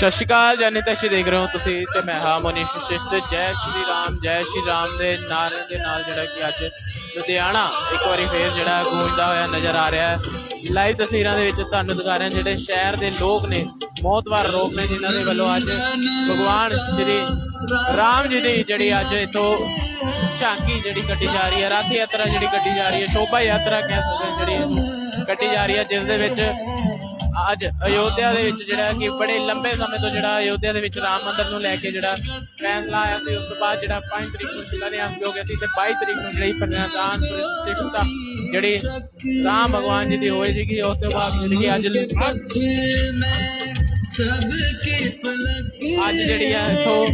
ਸਤਿ ਸ਼੍ਰੀ ਅਕਾਲ, ਜਾਨੀ ਦੇਖ ਰਹੇ ਹੋ ਤੁਸੀਂ ਤੇ ਮੈਂ ਹਾਂ ਮਨੀਸ਼ ਸ਼ਿਸ਼ਟ। ਜੈ ਸ਼੍ਰੀ ਰਾਮ, ਜੈ ਸ਼੍ਰੀ ਰਾਮ ਦੇ ਨਾਰੇ ਦੇ ਨਾਲ ਜਿਹੜਾ ਕਿ ਅੱਜ ਲੁਧਿਆਣਾ ਇੱਕ ਵਾਰੀ ਫੇਰ ਜਿਹੜਾ ਗੂੰਜਦਾ ਹੋਇਆ ਨਜ਼ਰ ਆ ਰਿਹਾ ਹੈ। ਲਾਈਵ ਤਸਵੀਰਾਂ ਦੇ ਵਿੱਚ ਤੁਹਾਨੂੰ ਦਿਖਾ ਰਹੇ ਹਾਂ ਜਿਹੜੇ ਸ਼ਹਿਰ ਦੇ ਲੋਕ ਨੇ, ਮੌਤਵਾਰ ਲੋਕ ਨੇ ਜਿਨ੍ਹਾਂ ਦੇ ਵੱਲੋਂ ਅੱਜ ਭਗਵਾਨ ਸ਼੍ਰੀ ਰਾਮ ਜੀ ਦੀ ਜਿਹੜੀ ਅੱਜ ਇਥੋਂ ਝਾਂਕੀ ਜਿਹੜੀ ਕੱਢੀ ਜਾ ਰਹੀ ਹੈ ਰਾਤ ਯਾਤਰਾ ਜਿਹੜੀ ਕੱਢੀ ਜਾ ਰਹੀ ਹੈ, ਸ਼ੋਭਾ ਯਾਤਰਾ ਕਹਿ ਸਕਦੇ ਜਿਹੜੀ ਕੱਢੀ ਜਾ ਰਹੀ ਹੈ, ਜਿਸ ਦੇ ਵਿੱਚ ਅੱਜ ਅਯੋਧਿਆ ਦੇ ਵਿੱਚ ਜਿਹੜਾ ਕਿ ਬੜੇ ਲੰਬੇ ਸਮੇਂ ਤੋਂ ਜਿਹੜਾ ਅਯੋਧਿਆ ਦੇ ਵਿੱਚ ਰਾਮ ਮੰਦਿਰ ਨੂੰ ਲੈ ਕੇ ਜਿਹੜਾ ਫੈਸਲਾ ਆਇਆ ਸੀ ਉਸ ਤੋਂ ਬਾਅਦ ਜਿਹੜਾ 5 ਤਰੀਕ ਨੂੰ ਸ਼ਿਲਾਨਿਆਸ ਹੋ ਗਿਆ ਸੀ ਤੇ 22 ਤਰੀਕ ਨੂੰ ਜਿਹੜੀ ਪ੍ਰਣਾਦਾਨ ਪ੍ਰਤਿਸ਼ਠਾ ਜਿਹੜੀ ਰਾਮ ਭਗਵਾਨ ਜੀ ਦੀ ਹੋਈ ਸੀਗੀ, ਉਸ ਤੋਂ ਬਾਅਦ ਜਿਹੜੀ ਅੱਜ ਅੱਜ ਜਿਹੜੀ ਆ ਇਥੋਂ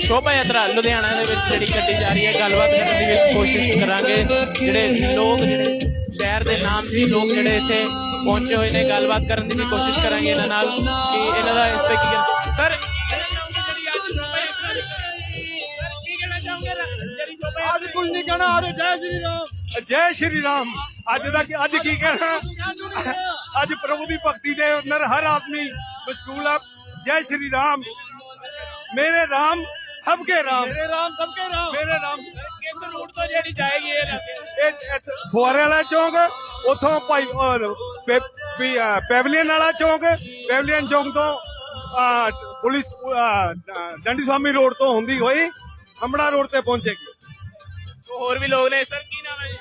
ਸ਼ੋਭਾ ਯਾਤਰਾ ਲੁਧਿਆਣਾ ਦੇ ਵਿੱਚ ਜਿਹੜੀ ਕੱਢੀ ਜਾ ਰਹੀ ਹੈ। ਗੱਲਬਾਤ ਕਰਨ ਦੀ ਵੀ ਕੋਸ਼ਿਸ਼ ਕਰਾਂਗੇ। ਜਿਹੜੇ ਲੋਕ ਜਿਹੜੇ ਸ਼ਹਿਰ ਦੇ ਨਾਮ ਸੀ, ਲੋਕ ਜਿਹੜੇ ਇੱਥੇ ਪਹੁੰਚੇ ਹੋਏ ਨੇ ਗੱਲਬਾਤ ਕਰਨ ਦੀ ਵੀ ਕੋਸ਼ਿਸ਼ ਕਰਾਂਗੇ ਇਹਨਾਂ ਨਾਲ ਕਿ ਇਹਨਾਂ ਦਾ ਇਸ ਤੇ ਕੀ ਸਰ ਅੱਜ ਕੁਝ ਨਹੀਂ ਕਹਿਣਾ ਆਰੇ ਜੈ ਸ਼੍ਰੀ ਰਾਮ। ਜੈ ਸ਼੍ਰੀ ਰਾਮ। ਅੱਜ ਦਾ ਕੀ- ਅੱਜ ਕੀ ਕਹਿਣਾ? ਅੱਜ ਪ੍ਰਭੂ ਦੀ ਭਗਤੀ ਦੇ ਅੰਦਰ ਹਰ ਆਦਮੀ ਮਸ਼ਗੂਲ ਆ। ਜੈ ਸ਼੍ਰੀ ਰਾਮ। ਮੇਰੇ ਰਾਮ ਸਭ ਕੇ ਰਾਮ। ਮੇਰੇ ਰਾਮ ਸਭ ਕੇ ਰਾਮ। ਮੇਰੇ ਰਾਮ। ਕਿਸ ਰੂਟ ਤੋਂ ਜਿਹੜੀ ਜਾਏਗੀ ਇਹ ਫੁਆਰੇ ਵਾਲਾ ਚੌਂਕ ਉਥੋਂ ਭਾਈ ਪੈਵਲੀਅਨ ਵਾਲਾ ਚੌਂਕ ਪੈਵਲੀਅਨ ਚੌਂਕ ਤੋਂ ਪੁਲਿਸ ਡੰਡੀ ਸਵਾਮੀ ਰੋਡ ਤੋਂ ਹੁੰਦੀ ਹੋਈ ਹਮੜਾ ਰੋਡ ਤੇ ਪਹੁੰਚੇਗੀ ਹੋਰ ਵੀ ਲੋਕ ਨੇ ਸਰ ਕੀ ਨਾਮ ਹੈ ਜੀ?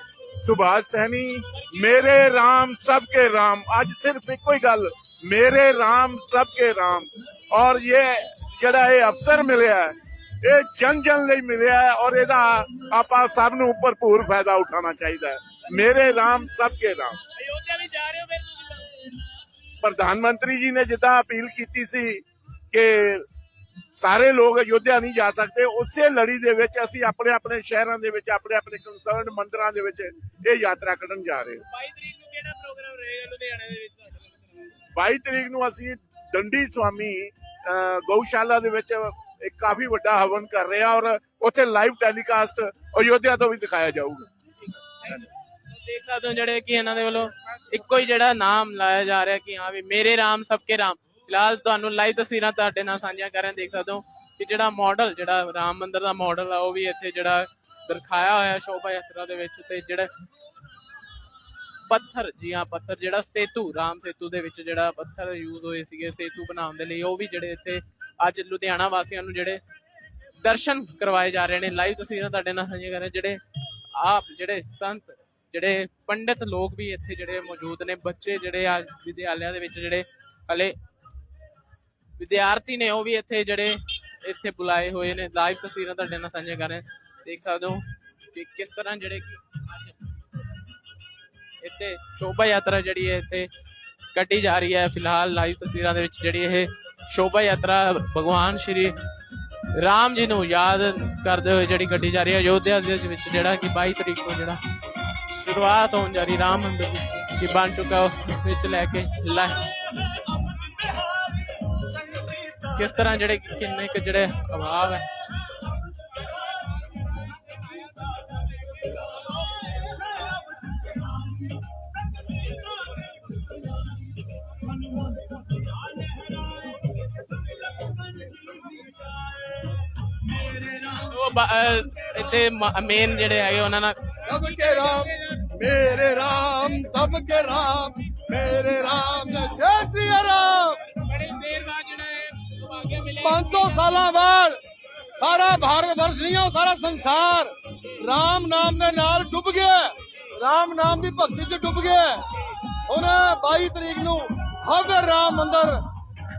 ਸੁਭਾਸ਼ ਸੈਣੀ ਮੇਰੇ ਰਾਮ ਸਭ ਕੇ ਰਾਮ। ਅੱਜ ਸਿਰਫ ਇੱਕੋ ਹੀ ਗੱਲ ਮੇਰੇ ਰਾਮ ਸਭ ਕੇ ਰਾਮ। ਔਰ ਇਹ ਜਿਹੜਾ ਇਹ ਅਫਸਰ ਮਿਲਿਆ ਇਹ ਜਨ ਜਨ ਲਈ ਮਿਲਿਆ ਔਰ ਇਹਦਾ ਆਪਾਂ ਸਭ ਨੂੰ ਭਰਪੂਰ ਫਾਇਦਾ ਉਠਾਉਣਾ ਚਾਹੀਦਾ ਹੈ। ਮੇਰੇ ਰਾਮ ਸਭ ਕੇ ਰਾਮ। ਅਯੋਧਿਆ ਵੀ ਜਾ ਰਹੇ ਹੋ ਫਿਰ ਤੁਸੀਂ ਪ੍ਰਧਾਨ ਮੰਤਰੀ ਜੀ ਨੇ ਜਿੱਦਾਂ ਅਪੀਲ ਕੀਤੀ ਸੀ ਕਿ ਸਾਰੇ ਲੋਕ ਅਯੋਧਿਆ ਨਹੀਂ ਜਾ ਸਕਦੇ ਉਸੇ ਲੜੀ ਦੇ ਵਿੱਚ ਅਸੀਂ ਆਪਣੇ ਆਪਣੇ ਸ਼ਹਿਰਾਂ ਦੇ ਵਿੱਚ ਆਪਣੇ ਆਪਣੇ ਕੰਸਰਨ ਮੰਦਰਾਂ ਦੇ ਵਿੱਚ ਇਹ ਯਾਤਰਾ ਕੱਢਣ ਜਾ ਰਹੇ ਹਾਂ। 22 ਤਰੀਕ ਨੂੰ ਕਿਹੜਾ ਪ੍ਰੋਗਰਾਮ ਰਹੇਗਾ ਲੁਧਿਆਣੇ ਦੇ ਵਿੱਚ ਤੁਹਾਡਾ 22 ਤਰੀਕ ਨੂੰ ਅਸੀਂ ਦੰਡੀ ਸਵਾਮੀ ਗਊਸ਼ਾਲਾ ਦੇ ਵਿੱਚ ਇੱਕ ਕਾਫੀ ਵੱਡਾ ਹਵਨ ਕਰ ਰਹੇ ਹਾਂ ਔਰ ਉੱਥੇ ਲਾਈਵ ਟੈਲੀਕਾਸਟ ਅਯੋਧਿਆ ਤੋਂ ਵੀ ਦਿਖਾਇਆ ਜਾਊਗਾ। ਦੇਖ ਸਕਦੇ ਹੋ ਜਿਹੜੇ ਕਿ ਇਹਨਾਂ ਦੇ ਵੱਲੋਂ ਇੱਕੋ ਹੀ ਜਿਹੜਾ ਨਾਮ ਲਾਇਆ ਜਾ ਰਿਹਾ ਕਿ ਹਾਂ ਵੀ ਮੇਰੇ ਰਾਮ ਸਭ ਕੇ ਰਾਮ। ਫਿਲਹਾਲ ਤੁਹਾਨੂੰ ਲਾਈਵ ਤਸਵੀਰਾਂ ਤੁਹਾਡੇ ਨਾਲ ਸਾਂਝੀਆਂ ਕਰ ਰਹੇ ਦੇਖ ਸਕਦੇ ਹੋ ਕਿ ਜਿਹੜਾ ਮਾਡਲ ਜਿਹੜਾ ਰਾਮ ਮੰਦਿਰ ਦਾ ਮਾਡਲ ਆ, ਉਹ ਵੀ ਇੱਥੇ ਜਿਹੜਾ ਦਰਸਾਇਆ ਹੋਇਆ ਸ਼ੋਭਾ ਯਾਤਰਾ ਦੇ ਵਿੱਚ ਤੇ ਜਿਹੜਾ ਪੱਥਰ ਜੀ ਹਾਂ, ਪੱਥਰ ਜਿਹੜਾ ਸੇਤੂ, ਰਾਮ ਸੇਤੂ ਦੇ ਵਿੱਚ ਜਿਹੜਾ ਪੱਥਰ ਯੂਜ਼ ਹੋਏ ਸੀਗੇ ਸੇਤੂ ਬਣਾਉਣ ਦੇ ਲਈ, ਉਹ ਵੀ ਜਿਹੜੇ ਇੱਥੇ ਅੱਜ ਲੁਧਿਆਣਾ ਵਾਸੀਆਂ ਨੂੰ ਜਿਹੜੇ ਦਰਸ਼ਨ ਕਰਵਾਏ ਜਾ ਰਹੇ ਨੇ। ਲਾਈਵ ਤਸਵੀਰਾਂ ਤੁਹਾਡੇ ਨਾਲ ਸਾਂਝੀਆਂ ਕਰ ਰਹੇ ਜਿਹੜੇ ਆਪ, ਜਿਹੜੇ ਸੰਤ ਜਿਹੜੇ ਪੰਡਿਤ ਲੋਕ ਵੀ ਇੱਥੇ ਜਿਹੜੇ ਮੌਜੂਦ ਨੇ, ਬੱਚੇ ਜਿਹੜੇ ਆ ਵਿਦਿਆਲਿਆਂ ਦੇ ਵਿੱਚ ਜਿਹੜੇ ਹਲੇ ਵਿਦਿਆਰਥੀ ਨੇ, ਉਹ ਵੀ ਇੱਥੇ ਜਿਹੜੇ ਇੱਥੇ ਬੁਲਾਏ ਹੋਏ ਨੇ। ਲਾਈਵ ਤਸਵੀਰਾਂ ਤੁਹਾਡੇ ਨਾਲ ਸਾਂਝੀਆਂ ਕਰ ਰਹੇ ਦੇਖ ਸਕਦੇ ਹੋ ਕਿ ਕਿਸ ਤਰ੍ਹਾਂ ਜਿਹੜੇ ਇੱਥੇ ਸ਼ੋਭਾ ਯਾਤਰਾ ਜਿਹੜੀ ਹੈ ਇੱਥੇ ਕੱਢੀ ਜਾ ਰਹੀ ਹੈ। ਫਿਲਹਾਲ ਲਾਈਵ ਤਸਵੀਰਾਂ ਦੇ ਵਿੱਚ ਜਿਹੜੀ ਇਹ ਸ਼ੋਭਾ ਯਾਤਰਾ ਭਗਵਾਨ ਸ਼੍ਰੀ ਰਾਮ ਜੀ ਨੂੰ ਯਾਦ ਕਰਦੇ ਹੋਏ ਜਿਹੜੀ ਕੱਢੀ ਜਾ ਰਹੀ ਹੈ। ਅਯੋਧਿਆ ਦੇ ਵਿੱਚ ਜਿਹੜਾ ਕਿ 22 ਤਰੀਕ ਨੂੰ ਜਿਹੜਾ ਸ਼ੁਰੂਆਤ ਹੋਣ ਜਾ ਰਹੀ ਰਾਮ ਮੰਦਿਰ ਦੀ ਕਿ ਬਣ ਚੁੱਕਾ ਉਸ ਵਿੱਚ ਲੈ ਕੇ ਲੈ। ਕਿਸ ਤਰ੍ਹਾਂ ਜਿਹੜੇ ਕਿੰਨੇ ਕੁ ਜਿਹੜੇ ਅਭਾਵ ਹੈ। ਉਹ ਇੱਥੇ ਮੇਨ ਜਿਹੜੇ ਹੈਗੇ ਉਹਨਾਂ ਨਾਲ ਮੇਰੇ ਰਾਮ ਸਭ ਕੇ ਰਾਮ ਮੇਰੇ ਰਾਮ ਜੈ ਸ਼੍ਰੀ ਰਾਮ ਬੜੀ ਦੇਰ ਬਾਅਦ ਜਿਹੜਾ ਹੈ ਸੁਭਾਗਿਆ ਮਿਲਿਆ 500 ਸਾਲਾਂ ਬਾਅਦ ਸਾਰਾ ਭਾਰਤ ਵਰਸ਼ ਨਹੀਂ ਉਹ ਸਾਰਾ ਸੰਸਾਰ ਰਾਮ ਨਾਮ ਦੇ ਨਾਲ ਡੁੱਬ ਗਿਆ ਰਾਮ ਨਾਮ ਦੀ ਭਗਤੀ 'ਚ ਡੁੱਬ ਗਿਆ ਹੁਣ 22 ਤਰੀਕ ਨੂੰ ਭਵਯ ਰਾਮ ਮੰਦਿਰ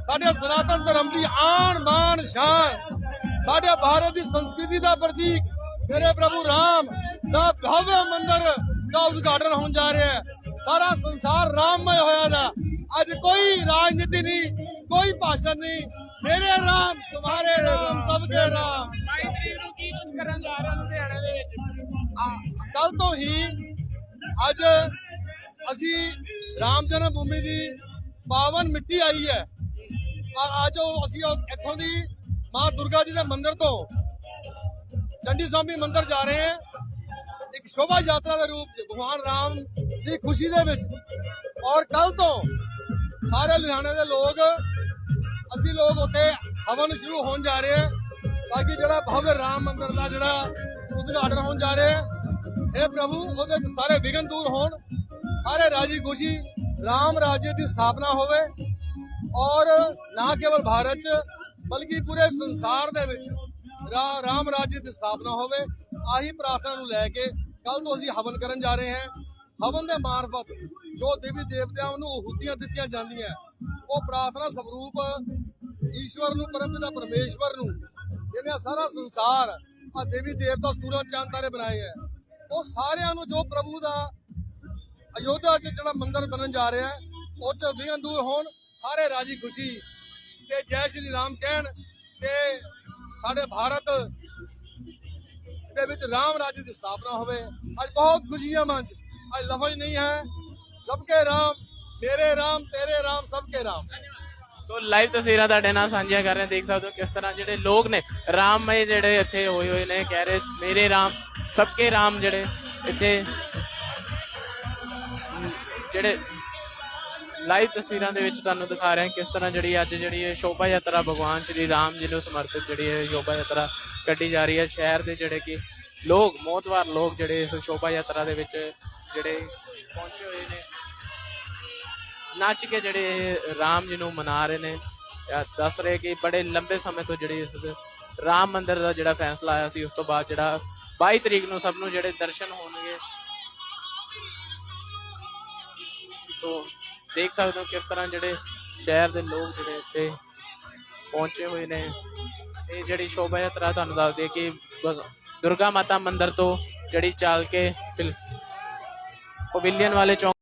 ਸਾਡੇ ਸਨਾਤਨ ਧਰਮ ਦੀ ਆਣ ਬਾਣ ਸ਼ਾਨ ਸਾਡੇ ਭਾਰਤ ਦੀ ਸੰਸਕ੍ਰਿਤੀ ਦਾ ਪ੍ਰਤੀਕ ਮੇਰੇ ਪ੍ਰਭੂ ਰਾਮ ਦਾ ਭਵਯ ਮੰਦਿਰ ਦਾ ਉਦਘਾਟਨ ਹੋਣ ਜਾ ਰਿਹਾ ਹੈ। ਸਾਰਾ ਸੰਸਾਰ ਰਾਮਮय ਹੋਇਆ ਦਾ। ਅੱਜ ਕੋਈ ਰਾਜਨੀਤੀ ਨਹੀਂ ਕੋਈ ਭਾਸ਼ਣ ਨਹੀਂ। ਮੇਰੇ ਰਾਮ ਤੁਹਾਰੇ ਰਾਮ ਸਭ ਕੇ ਰਾਮ। 22 ਤਰੀਕ ਨੂੰ ਕੀ ਕੁਝ ਕਰਨ ਜਾ ਰਹੇ ਹੋ ਲੁਧਿਆਣਾ ਦੇ ਵਿੱਚ? ਕੱਲ ਤੋਂ ਹੀ ਅੱਜ ਅਸੀਂ ਰਾਮ ਜਨਮ ਭੂਮੀ ਦੀ ਪਾਵਨ ਮਿੱਟੀ ਆਈ ਹੈ। ਔਰ ਅੱਜ ਅਸੀਂ ਇੱਥੋਂ ਦੀ ਮਾਂ ਦੁਰਗਾ ਜੀ ਦੇ ਮੰਦਿਰ ਤੋਂ ਚੰਡੀ ਸਵਾਮੀ ਮੰਦਿਰ ਜਾ ਰਹੇ ਹਾਂ। ਇੱਕ ਸ਼ੋਭਾ ਯਾਤਰਾ ਦੇ ਰੂਪ 'ਚ ਭਗਵਾਨ ਰਾਮ ਦੀ ਖੁਸ਼ੀ ਦੇ ਵਿੱਚ ਔਰ ਕੱਲ ਤੋਂ ਸਾਰੇ ਲੁਧਿਆਣੇ ਦੇ ਲੋਕ, ਅਸੀਂ ਲੋਕ ਉੱਥੇ ਹਵਨ ਸ਼ੁਰੂ ਹੋਣ ਜਾ ਰਹੇ ਹਾਂ। ਤਾਂ ਕਿ ਜਿਹੜਾ ਭਵਯ ਰਾਮ ਮੰਦਿਰ ਦਾ ਜਿਹੜਾ ਉਦਘਾਟਨ ਹੋਣ ਜਾ ਰਿਹਾ ਹੈ, ਇਹ ਪ੍ਰਭੂ ਉਹਦੇ ਸਾਰੇ ਵਿਘਨ ਦੂਰ ਹੋਣ, ਸਾਰੇ ਰਾਜੀ ਖੁਸ਼ੀ, ਰਾਮ ਰਾਜ੍य ਦੀ ਸਥਾਪਨਾ ਹੋਵੇ ਔਰ ਨਾ ਕੇਵਲ ਭਾਰਤ ਚ, ਬਲਕਿ ਪੂਰੇ ਸੰਸਾਰ ਦੇ ਵਿੱਚ ਰਾ- ਰਾਮ ਰਾਜ ਦੀ ਸਥਾਪਨਾ ਹੋਵੇ, ਆਹੀ ਪ੍ਰਾਰਥਨਾ ਨੂੰ ਲੈ ਕੇ ਕੱਲ ਤੋਂ ਅਸੀਂ ਹਵਨ ਕਰਨ ਜਾ ਰਹੇ ਹਾਂ। ਹਵਨ ਦੇ ਮਾਰਫਤ ਜੋ ਦੇਵੀ ਦੇਵਤਿਆਂ ਨੂੰ ਹੁਤੀਆਂ ਦਿੱਤੀਆਂ ਜਾਂਦੀਆਂ ਉਹ ਪ੍ਰਾਰਥਨਾ ਸਵਰੂਪ ਈਸ਼ਵਰ ਨੂੰ ਪਰਮਪਿਤਾ ਪਰਮੇਸ਼ਵਰ ਨੂੰ, ਜਿਹਨੇ ਸਾਰਾ ਸੰਸਾਰ ਆ ਦੇਵੀ ਦੇਵਤਾ ਸੂਰਜ ਚੰਦ ਤਾਰੇ ਬਣਾਏ ਹੈ, ਉਹ ਸਾਰਿਆਂ ਨੂੰ ਜੋ ਪ੍ਰਭੂ ਦਾ ਅਯੋਧਿਆ 'ਚ ਜਿਹੜਾ ਮੰਦਿਰ ਬਣਨ ਜਾ ਰਿਹਾ ਹੈ, ਉਹ 'ਚ ਵਿਘਨ ਦੂਰ ਹੋਣ, ਸਾਰੇ ਰਾਜੀ ਖੁਸ਼ੀ ਤੇ ਜੈ ਸ਼੍ਰੀ ਰਾਮ ਕਹਿਣ ਤੇ ਸਾਡੇ ਭਾਰਤ ਦੇ ਵਿੱਚ ਰਾਮ ਰਾਜ ਦੀ ਸਥਾਪਨਾ ਹੋਵੇ। ਅੱਜ ਬਹੁਤ ਖੁਸ਼ੀਆਂ ਮਨ ਅੱਜ ਲਫ਼ਜ਼ ਨਹੀਂ ਹੈ। ਸਭ ਕੇ ਰਾਮ, ਮੇਰੇ ਰਾਮ, ਤੇਰੇ ਰਾਮ ਸਭ ਕੇ ਰਾਮ। ਸੋ ਲਾਈਵ ਤਸਵੀਰਾਂ ਤੁਹਾਡੇ ਨਾਲ ਸਾਂਝੀਆਂ ਕਰ ਰਹੇ ਦੇਖ ਸਕਦੇ ਹੋ ਕਿਸ ਤਰ੍ਹਾਂ ਜਿਹੜੇ ਲੋਕ ਨੇ ਰਾਮਮय ਜਿਹੜੇ ਇੱਥੇ ਹੋਏ ਹੋਏ ਨੇ, ਕਹਿ ਰਹੇ ਮੇਰੇ ਰਾਮ ਸਬਕੇ ਰਾਮ ਜਿਹੜੇ ਇੱਥੇ ਜਿਹੜੇ ਲਾਈਵ ਤਸਵੀਰਾਂ ਦੇ ਵਿੱਚ ਤੁਹਾਨੂੰ ਦਿਖਾ ਰਹੇ ਹਾਂ। ਕਿਸ ਤਰ੍ਹਾਂ ਜਿਹੜੀ ਅੱਜ ਜਿਹੜੀ ਇਹ ਸ਼ੋਭਾ ਯਾਤਰਾ ਭਗਵਾਨ ਸ਼੍ਰੀ ਰਾਮ ਜੀ ਨੂੰ ਸਮਰਪਿਤ ਜਿਹੜੀ ਇਹ ਸ਼ੋਭਾ ਯਾਤਰਾ ਕੱਢੀ ਜਾ ਰਹੀ ਹੈ ਸ਼ਹਿਰ ਦੇ ਜਿਹੜੇ ਕਿ ਲੋਕ ਮੋਤਵਾਰ ਲੋਕ ਜਿਹੜੇ ਇਸ ਸ਼ੋਭਾ ਯਾਤਰਾ ਦੇ ਵਿੱਚ ਜਿਹੜੇ ਪਹੁੰਚੇ ਹੋਏ ਨੇ। ਨੱਚ ਕੇ ਜਿਹੜੇ ਇਹ ਰਾਮ ਜੀ ਨੂੰ ਮਨਾ ਰਹੇ ਨੇ। ਦੱਸ ਰਹੇ ਕਿ ਬੜੇ ਲੰਬੇ ਸਮੇਂ ਤੋਂ ਜਿਹੜੀ ਇਸ ਰਾਮ ਮੰਦਿਰ ਦਾ ਜਿਹੜਾ ਫੈਸਲਾ ਆਇਆ ਸੀ, ਉਸ ਤੋਂ ਬਾਅਦ ਜਿਹੜਾ 22 ਤਰੀਕ ਨੂੰ ਸਭ ਨੂੰ ਜਿਹੜੇ ਦਰਸ਼ਨ ਹੋਣਗੇ। ਤੋਂ ਦੇਖ ਸਕਦੇ ਹੋ ਕਿਸ ਤਰ੍ਹਾਂ ਜਿਹੜੇ ਸ਼ਹਿਰ ਦੇ ਲੋਕ ਜਿਹੜੇ ਇੱਥੇ ਪਹੁੰਚੇ ਹੋਏ ਨੇ। ਇਹ ਜਿਹੜੀ ਸ਼ੋਭਾ ਯਾਤਰਾ ਤੁਹਾਨੂੰ ਦੱਸਦੀ ਦਈਏ ਕਿ ਭਗ- ਦੁਰਗਾ ਮਾਤਾ ਮੰਦਿਰ ਤੋਂ ਜਿਹੜੀ ਚੱਲ ਕੇ ਫਿਲ- ਪਵੇਲੀਅਨ ਵਾਲੇ ਚੌਂਕ